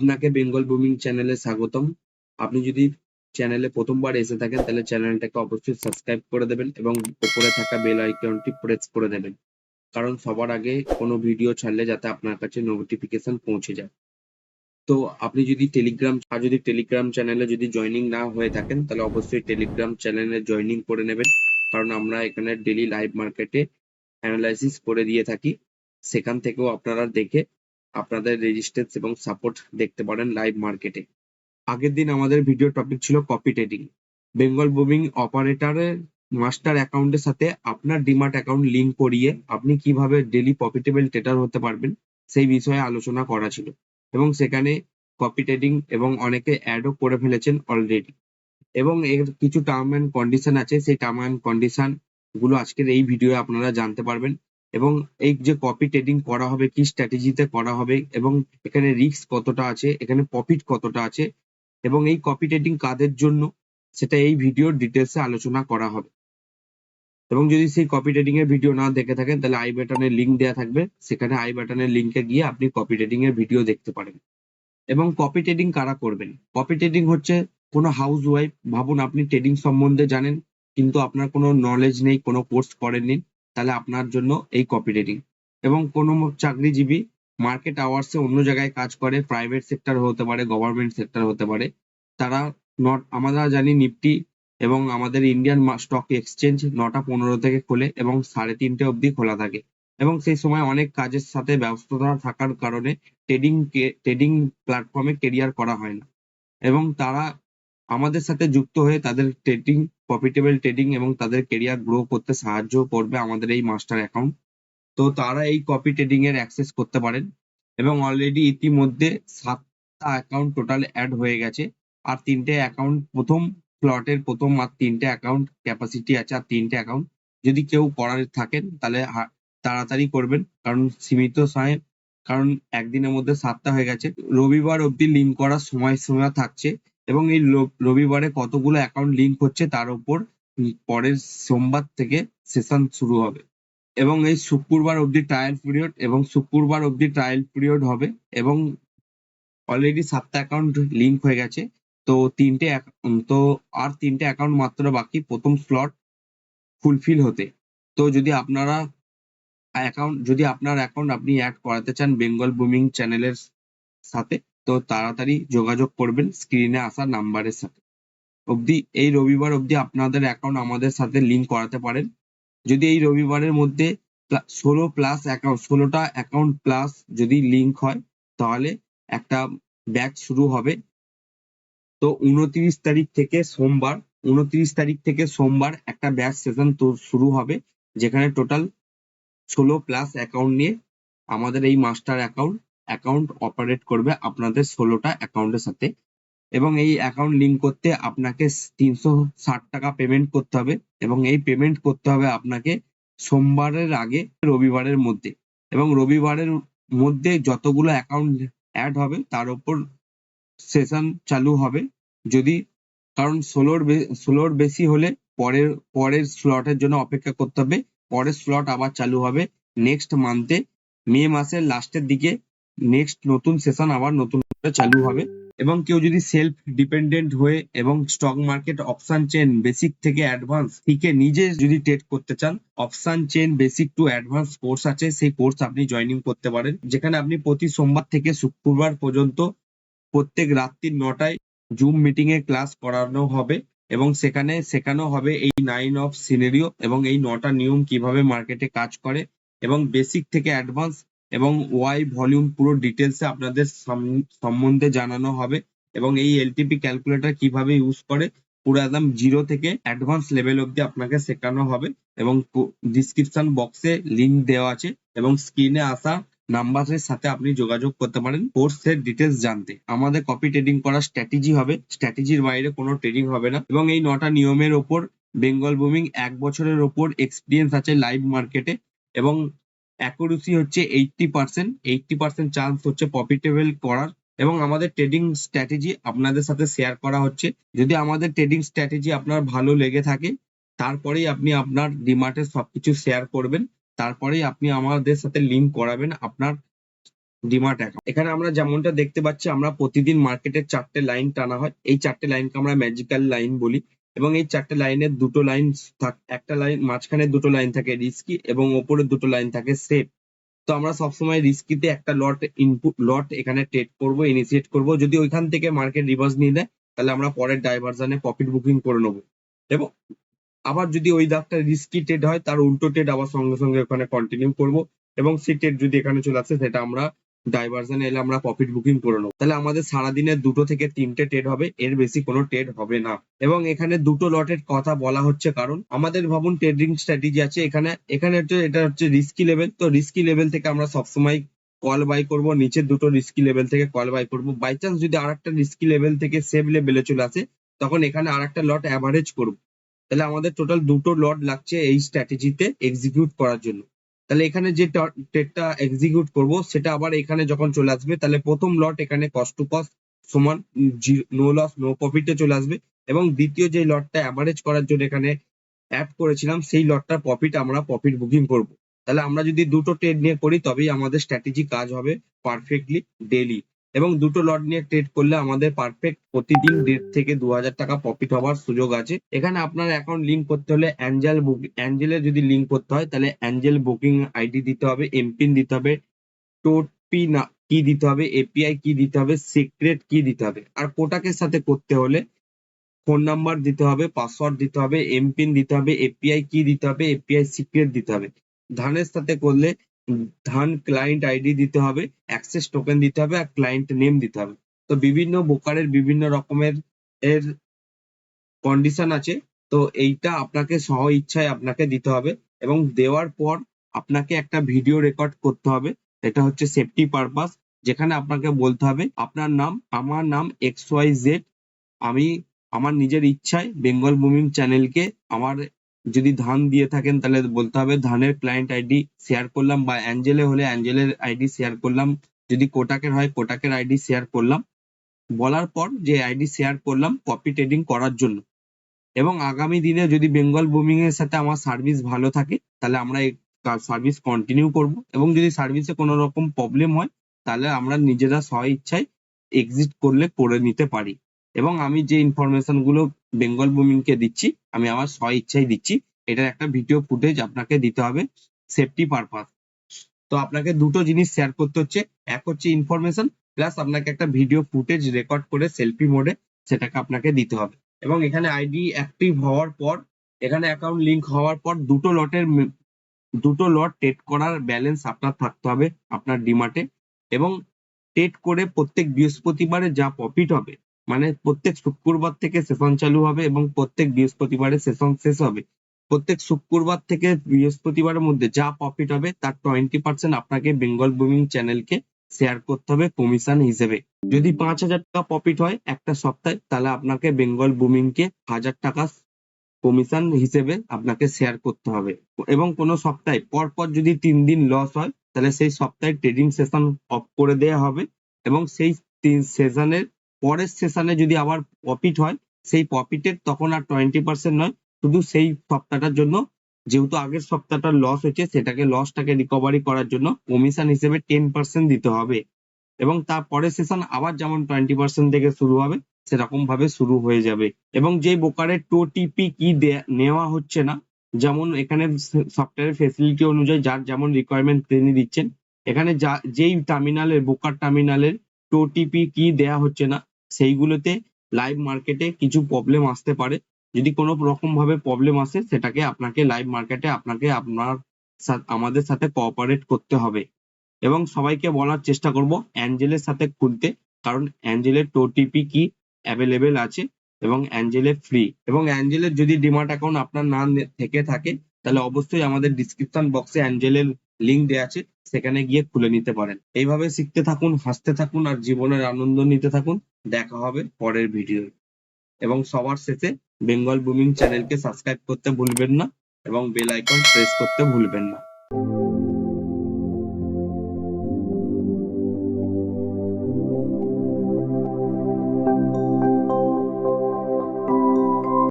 আপনাকে বেঙ্গল বুমিং চ্যানেলে স্বাগতম। আপনি যদি চ্যানেলে প্রথমবার এসে থাকেন, তাহলে চ্যানেলটাকে অবশ্যই সাবস্ক্রাইব করে দেবেন এবং উপরে থাকা বেল আইকনটি প্রেস করে দেবেন। কারণ সবার আগে কোনো ভিডিও ছাড়লে যাতে আপনার কাছে নোটিফিকেশন পৌঁছে যায়। তো আপনি যদি টেলিগ্রাম, আর যদি টেলিগ্রাম চ্যানেলে যদি জয়েনিং না হয়ে থাকেন, তাহলে অবশ্যই টেলিগ্রাম চ্যানেলে জয়েনিং করে নেবেন। কারণ আমরা এখানে ডেলি লাইভ মার্কেটে অ্যানালাইসিস করে দিয়ে থাকি। সেখান থেকেও আপনারা দেখে আপনাদের রেজিস্ট্যান্স এবং সাপোর্ট দেখতে পারেন লাইভ মার্কেটে আগের দিন আমাদের ভিডিও টপিক ছিল কপি ট্রেডিং বেঙ্গল বুমিং অপারেটরের মাস্টার অ্যাকাউন্টের সাথে আপনার ডিমার্ট অ্যাকাউন্ট লিঙ্ক করিয়ে আপনি কীভাবে ডেলি প্রফিটেবল ট্রেডার হতে পারবেন সেই বিষয়ে আলোচনা করা ছিল এবং সেখানে কপি ট্রেডিং এবং অনেকে অ্যাডও করে ফেলেছেন অলরেডি এবং এর কিছু টার্ম অ্যান্ড কন্ডিশন আছে, সেই টার্ম অ্যান্ড কন্ডিশনগুলো আজকের এই ভিডিও আপনারা জানতে পারবেন। এবং এই যে কপি ট্রেডিং করা হবে, কি স্ট্র্যাটেজিতে করা হবে, এবং এখানে রিস্ক কতটা আছে, এখানে প্রফিট কতটা আছে, এবং এই কপি ট্রেডিং কাদের জন্য, সেটা এই ভিডিওর ডিটেলসে আলোচনা করা হবে। এবং যদি সেই কপি ট্রেডিং এর ভিডিও না দেখে থাকেন, তাহলে আই বাটনের লিংক দেওয়া থাকবে। সেখানে আই বাটনের লিংকে গিয়ে আপনি কপি ট্রেডিং এর ভিডিও দেখতে পারেন। এবং কপি ট্রেডিং কারা করবেন? কপি ট্রেডিং হচ্ছে কোনো হাউস ওয়াইফ ভাবুন আপনি ট্রেডিং সম্বন্ধে জানেন, কিন্তু আপনার কোনো নলেজ নেই, কোনো কোর্স করেননি তাহলে আপনার জন্য এই কপি ট্রেডিং এবং কোনো চাকরিজীবী মার্কেট আওয়ার্সে অন্য জায়গায় কাজ করে প্রাইভেট সেক্টর হতে পারে গভর্নমেন্ট সেক্টর হতে পারে। তারা নট আমরা জানি নিফটি এবং আমাদের ইন্ডিয়ান স্টক এক্সচেঞ্জ নটা পনেরো থেকে খোলে এবং সাড়ে তিনটে অবধি খোলা থাকে। এবং সেই সময় অনেক কাজের সাথে ব্যস্ততা থাকার কারণে ট্রেডিং ট্রেডিং প্ল্যাটফর্মে কেরিয়ার করা হয় না। এবং তারা আমাদের সাথে যুক্ত হয়ে তাদের ট্রেডিং প্রফিটেবল ট্রেডিং এবং তাদের কেরিয়ার গ্রো করতে সাহায্য করবে আমাদের এই মাস্টার অ্যাকাউন্ট তো তারা এই কপি ট্রেডিং এর অ্যাক্সেস করতে পারেন এবং অলরেডি ইতিমধ্যে সাতটা অ্যাকাউন্ট টোটাল অ্যাড হয়ে গেছে। আর তিনটে অ্যাকাউন্ট প্রথম প্লটের প্রথম আর তিনটে অ্যাকাউন্ট ক্যাপাসিটি আছে আর তিনটে অ্যাকাউন্ট যদি কেউ করার থাকেন তাহলে তাড়াতাড়ি করবেন কারণ সীমিত সময়, কারণ একদিনের মধ্যে সাতটা হয়ে গেছে। রবিবার অবধি লিঙ্ক করার সময় সীমা থাকছে। এবং এই রবিবারে কতগুলো অ্যাকাউন্ট লিঙ্ক হচ্ছে তার উপর পরের সোমবার থেকে সেশন শুরু হবে। এবং এই শুক্রবার অবধি ট্রায়াল পিরিয়ড এবং শুক্রবার অবধি ট্রায়াল পিরিয়ড হবে এবং অলরেডি সাতটা অ্যাকাউন্ট লিঙ্ক হয়ে গেছে। তো তিনটে তো আর তিনটে অ্যাকাউন্ট মাত্র বাকি, প্রথম স্লট ফুলফিল হতে। তো যদি আপনারা অ্যাকাউন্ট যদি আপনার অ্যাকাউন্ট আপনি অ্যাড করাতে চান বেঙ্গল বুমিং চ্যানেলের সাথে তো তাড়াতাড়ি যোগাযোগ করবেন স্ক্রিনে আসা নাম্বারের সাথে। অবধি এই রবিবার অবধি আপনাদের অ্যাকাউন্ট আমাদের সাথে লিঙ্ক করাতে পারেন। যদি এই রবিবারের মধ্যে ষোলো প্লাস অ্যাকাউন্ট ষোলোটা অ্যাকাউন্ট প্লাস যদি লিঙ্ক হয়, তাহলে একটা ব্যাচ শুরু হবে। তো উনত্রিশ তারিখ থেকে সোমবার, উনত্রিশ তারিখ থেকে সোমবার একটা ব্যাচ সেশন শুরু হবে, যেখানে টোটাল ষোলো প্লাস অ্যাকাউন্ট নিয়ে আমাদের এই মাস্টার অ্যাকাউন্ট অ্যাকাউন্ট অপারেট করবে আপনাদের ষোলোটা অ্যাকাউন্টের সাথে। এবং এই অ্যাকাউন্ট লিঙ্ক করতে আপনাকে তিনশো ষাট টাকা পেমেন্ট করতে হবে এবং এই পেমেন্ট করতে হবে আপনাকে সোমবারের আগে রবিবারের মধ্যে। এবং রবিবারের মধ্যে যতগুলো অ্যাকাউন্ট অ্যাড হবে তার উপর সেশন চালু হবে। যদি কারণ ষোলোর ষোলোর বেশি হলে পরের পরের স্লটের জন্য অপেক্ষা করতে হবে। পরের স্লট আবার চালু হবে নেক্সট মান্থে মে মাসের লাস্টের দিকে নেক্সট নতুন সেশন আবার নতুন করে চালু হবে। এবং কেউ যদি সেলফ ডিপেন্ডেন্ট হয়ে এবং stock market option chain basic থেকে অ্যাডভান্স শিখে নিজে যদি ট্রেড করতে চান option chain basic to advance course আছে, সেই কোর্স আপনি জয়েনিং করতে পারেন। যেখানে আপনি প্রতি সোমবার থেকে শুক্রবার পর্যন্ত প্রত্যেক রাত্রি নটায় জুম মিটিং এ ক্লাস করানো হবে এবং সেখানে শেখানো হবে এই নাইন অফ সিনারিও এবং এই নটা নিয়ম কীভাবে মার্কেটে কাজ করে এবং বেসিক থেকে অ্যাডভান্স এবং ওয়াই ভলিউম পুরো ডিটেলসে আপনাদের সম্বন্ধে জানানো হবে এবং এই এলটিপি ক্যালকুলেটর কীভাবে ইউজ করে, পুরো একদম জিরো থেকে অ্যাডভান্স লেভেল অব্দি আপনাকে শেখানো হবে এবং ডিসক্রিপশন বক্সে লিংক দেওয়া আছে এবং স্ক্রিনে আসা নাম্বারের সাথে আপনি যোগাযোগ করতে পারেন কোর্সের ডিটেলস জানতে। আমাদের কপি ট্রেডিং করার স্ট্র্যাটেজি হবে স্ট্র্যাটেজির বাইরে কোনো ট্রেডিং হবে না এবং এই নটা নিয়মের ওপর বেঙ্গল বুমিং এক বছরের ওপর এক্সপিরিয়েন্স আছে লাইভ মার্কেটে এবং অ্যাকুরেসি হচ্ছে eighty percent eighty percent chance হচ্ছে প্রফিটেবল করার। এবং আমাদের ট্রেডিং স্ট্র্যাটেজি আপনাদের সাথে শেয়ার করা হচ্ছে। যদি আমাদের ট্রেডিং স্ট্র্যাটেজি আপনার ভালো লেগে থাকে, তারপরেই আপনি আপনার ডিমার্টের সবকিছু শেয়ার করবেন। তারপরেই আপনি আমাদের সাথে লিঙ্ক করাবেন আপনার ডিমার্ট অ্যাকাউন্ট এখানে আমরা যেমনটা দেখতে পাচ্ছি, আমরা প্রতিদিন মার্কেটের চারটে লাইন টানা হয়। এই চারটে লাইনকে আমরা ম্যাজিক্যাল লাইন বলি। এবং এই চারটে লাইনের দুটো লাইন একটা লাইন, মাঝখানে দুটো লাইন থাকে রিস্কি এবং ওপরে দুটো লাইন থাকে সেফ তো আমরা সবসময় রিস্কিতে একটা লট ইনপুট লট এখানে ট্রেড করব ইনিশিয়েট করব। যদি ওইখান থেকে মার্কেট রিভার্স নিয়ে দেয় তাহলে আমরা পরের ডাইভারশনে প্রফিট বুকিং করে নেব। এবং আবার যদি ওই দাগটা রিস্কি ট্রেড হয়, তার উল্টো ট্রেড আবার সঙ্গে সঙ্গে ওখানে কন্টিনিউ করব। এবং সেই ট্রেড যদি এখানে চলে আসে, সেটা আমরা ডাইভারশনে এলে আমরা প্রফিট বুকিং করে নেব। তাহলে আমাদের সারাদিনে দুটো থেকে তিনটে ট্রেড হবে, এর বেশি কোনো ট্রেড হবে না। এবং এখানে দুটো লটের কথা বলা হচ্ছে কারণ, আমাদের ভাবুন ট্রেডিং স্ট্র্যাটেজি আছে, এখানে এখানে হচ্ছে, এটা হচ্ছে রিস্কি লেভেল তো রিস্কি লেভেল থেকে আমরা সবসময় কল বাই করব, নিচের দুটো রিস্কি লেভেল থেকে কল বাই করব। বাই চান্স যদি আর একটা রিস্কি লেভেল থেকে সেভ লেভেলে চলে আসে, তখন এখানে আর একটা লট অ্যাভারেজ করব। তাহলে আমাদের টোটাল দুটো লট লাগছে এই স্ট্র্যাটেজিতে এক্সিকিউট করার জন্য। তাহলে এখানে যে ট্রেডটা এক্সিকিউট করব, সেটা আবার এখানে যখন চলে আসবে, তাহলে প্রথম লট এখানে কস্ট টু কস্ট সমান নো লস নো প্রফিটে চলে আসবে। এবং দ্বিতীয় যে লটটা অ্যাভারেজ করার জন্য এখানে অ্যাড করেছিলাম, সেই লটটার প্রফিট আমরা প্রফিট বুকিং করব। তাহলে আমরা যদি দুটো ট্রেড নিয়ে করি, তবেই আমাদের স্ট্র্যাটেজি কাজ হবে পারফেক্টলি ডেলি এবং দুটো লট নিয়ে ট্রেড করলে আমাদের পারফেক্ট প্রতিদিন দেড় থেকে দু হাজার টাকা প্রফিট হওয়ার সুযোগ আছে। এখানে আপনার অ্যাকাউন্ট লিঙ্ক করতে হলে অ্যাঞ্জেল বুক অ্যাঞ্জেলে যদি লিঙ্ক করতে হয়, তাহলে অ্যাঞ্জেল বুকিং আইডি দিতে হবে এমপিন দিতে হবে টোপি না কি দিতে হবে এপিআই কি দিতে হবে সিক্রেট কি দিতে হবে। আর কোটাকের সাথে করতে হলে ফোন নাম্বার দিতে হবে পাসওয়ার্ড দিতে হবে এমপিন দিতে হবে এপিআই কি দিতে হবে এপিআই সিক্রেট দিতে হবে। ধানের সাথে করলে ধান ক্লায়েন্ট আইডি দিতে হবে অ্যাক্সেস টোকেন দিতে হবে আর ক্লায়েন্ট নেম দিতে হবে। তো বিভিন্ন বোকারের বিভিন্ন রকমের এর কন্ডিশন আছে, তো এইটা আপনাকে সহ ইচ্ছায় আপনাকে দিতে হবে এবং দেওয়ার পর আপনাকে একটা ভিডিও রেকর্ড করতে হবে, এটা হচ্ছে সেফটি পারপাস যেখানে আপনাকে বলতে হবে, আপনার নাম, আমার নাম এক্স ওয়াই জেড আমি আমার নিজের ইচ্ছায় বেঙ্গল বুমিং চ্যানেলকে আমার যদি ধান দিয়ে থাকেন, তাহলে বলতে হবে ধানের ক্লায়েন্ট আইডি শেয়ার করলাম বা অ্যাঞ্জেলে হলে অ্যাঞ্জেলের আইডি শেয়ার করলাম। যদি কোটাকের হয়, কোটাকের আইডি শেয়ার করলাম। বলার পর যে আইডি শেয়ার করলাম কপি ট্রেডিং করার জন্য। এবং আগামী দিনে যদি বেঙ্গল বুমিং এর সাথে আমার সার্ভিস ভালো থাকে, তাহলে আমরা সার্ভিস কন্টিনিউ করব। এবং যদি সার্ভিসে কোনো রকম প্রবলেম হয়, তাহলে আমরা নিজেরা স্ব ইচ্ছায় এক্সিট করলে, করে নিতে পারি। এবং আমি যে ইনফরমেশনগুলো বেঙ্গল বুমিংকে দিচ্ছি, আমি আমার স্ব ইচ্ছাই দিচ্ছি। এটার একটা ভিডিও ফুটেজ আপনাকে দিতে হবে সেফটি পারপাস তো আপনাকে দুটো জিনিস শেয়ার করতে হচ্ছে। এক হচ্ছে ইনফরমেশন প্লাস আপনাকে একটা ভিডিও ফুটেজ রেকর্ড করে সেলফি মোডে সেটাকে আপনাকে দিতে হবে। এবং এখানে আইডি অ্যাক্টিভ হওয়ার পর, এখানে অ্যাকাউন্ট লিংক হওয়ার পর দুটো লটের দুটো লট টেট করার ব্যালেন্স আপনার থাকতে হবে আপনার ডিমার্টে এবং টেট করে প্রত্যেক বৃহস্পতিবারে যা প্রফিট হবে মানে প্রত্যেক শুক্রবার থেকে সেশন চালু হবে এবং প্রত্যেক বৃহস্পতিবারে সেশন শেষ হবে। প্রত্যেক শুক্রবার থেকে বৃহস্পতিবারের মধ্যে যা প্রফিট হবে, তার টোয়েন্টি পার্সেন্ট আপনাকে বেঙ্গল বুমিং চ্যানেলকে শেয়ার করতে হবে কমিশন হিসেবে। যদি পাঁচ হাজার টাকা প্রফিট হয় একটা সপ্তাহে, তাহলে আপনাকে বেঙ্গল বুমিংকে হাজার টাকা কমিশন হিসেবে আপনাকে শেয়ার করতে হবে। এবং কোনো সপ্তাহে পর পর যদি তিন দিন লস হয়, তাহলে সেই সপ্তাহে ট্রেডিং সেশন অফ করে দেওয়া হবে এবং সেই সেশনের পরের সেশনে যদি আবার প্রফিট হয়, সেই প্রফিটের তখন আর টোয়েন্টি পার্সেন্ট নয়, শুধু সেই সপ্তাহটার জন্য। যেহেতু আগের সপ্তাহটার লস হয়েছে, সেটাকে লসটাকে রিকভারি করার জন্য কমিশন হিসেবে টেন পার্সেন্ট দিতে হবে। এবং তার পরের সেশন আবার যেমন টোয়েন্টি পার্সেন্ট থেকে শুরু হবে, সেরকম ভাবে শুরু হয়ে যাবে। এবং যে বোকারের টো টিপি কি নেওয়া হচ্ছে না, যেমন এখানে সফটওয়্যার ফেসিলিটি অনুযায়ী যার যেমন রিকোয়ারমেন্ট তিনি দিচ্ছেন, এখানে যা, যেই টার্মিনালের বোকার টার্মিনালের টো টিপি কি দেয়া হচ্ছে না সেইগুলোতে লাইভ মার্কেটে কিছু প্রবলেম আসতে পারে। যদি কোনো রকম ভাবে প্রবলেম আসে, সেটাকে আপনাকে লাইভ মার্কেটে আপনাকে আপনার আমাদের সাথে কোঅপারেট করতে হবে। এবং সবাইকে বলার চেষ্টা করব অ্যাঞ্জেলের সাথে খুলতে। কারণ অ্যাঞ্জেলের টোটিপি কি অ্যাভেলেবেল আছে এবং অ্যাঞ্জেলে ফ্রি এবং অ্যাঞ্জেলের যদি ডিমার্ট অ্যাকাউন্ট আপনার না, থেকে থাকে, তাহলে অবশ্যই আমাদের ডিসক্রিপশন বক্সে অ্যাঞ্জেলের লিঙ্ক দেওয়া আছে, সেখানে গিয়ে খুলে নিতে পারেন। এইভাবে শিখতে থাকুন, হাসতে থাকুন আর জীবনের আনন্দ নিতে থাকুন। দেখা হবে পরের ভিডিও এবং সবার শেষে বেঙ্গল বুমিং চ্যানেলকে সাবস্ক্রাইব করতে ভুলবেন না এবং বেল আইকন প্রেস করতে ভুলবেন না।